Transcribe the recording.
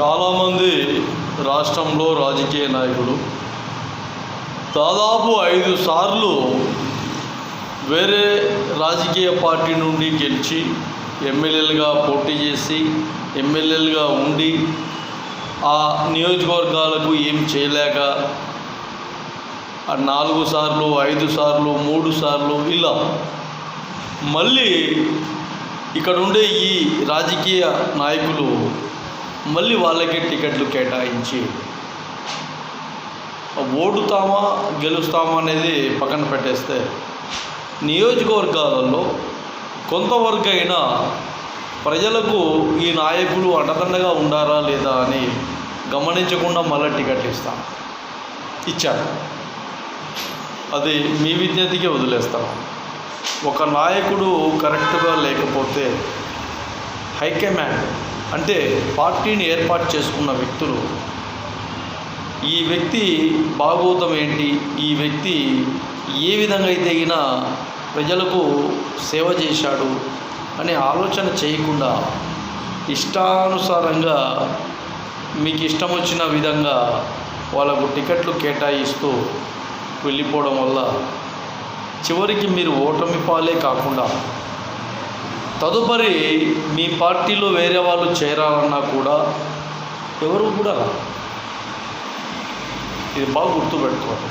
చాలామంది రాష్ట్రంలో రాజకీయ నాయకులు. దాదాపు ఐదు సార్లు వేరే రాజకీయ పార్టీ నుండి గెలిచి ఎమ్మెల్యేలుగా పోటీ చేసి ఎమ్మెల్యేలుగా ఉండి ఆ నియోజకవర్గాలకు ఏం చేయలేక ఆ నాలుగు సార్లు ఐదు సార్లు మూడు సార్లు ఇలా మళ్ళీ ఇక్కడ ఉండే ఈ రాజకీయ నాయకులు మళ్ళీ వాళ్ళకే టికెట్లు కేటాయించి ఓడుతామా గెలుస్తామా అనేది పక్కన పెట్టేస్తే నియోజకవర్గాలలో కొంతవరకు అయినా ప్రజలకు ఈ నాయకులు అండదండగా ఉండారా లేదా అని గమనించకుండా మళ్ళీ టికెట్లు ఇస్తాం. ఇచ్చారు. అది మీ విజ్ఞతకే వదిలేస్తాం. ఒక నాయకుడు కరెక్ట్గా లేకపోతే హైకమాండ్ అంటే పార్టీని ఏర్పాటు చేసుకున్న వ్యక్తులు ఈ వ్యక్తి భాగోతం ఏంటి ఈ వ్యక్తి ఏ విధంగా అయితే అయినా ప్రజలకు సేవ చేశాడు అనే ఆలోచన చేయకుండా ఇష్టానుసారంగా మీకు ఇష్టం వచ్చిన విధంగా వాళ్ళకు టికెట్లు కేటాయిస్తూ వెళ్ళిపోవడం వల్ల చివరికి మీరు ఓటమి పాలే కాకుండా తదుపరి మీ పార్టీలో వేరే వాళ్ళు చేరాలన్నా కూడా ఎవరు కూడా ఇది బాగా గుర్తుపెట్టుకోవాలి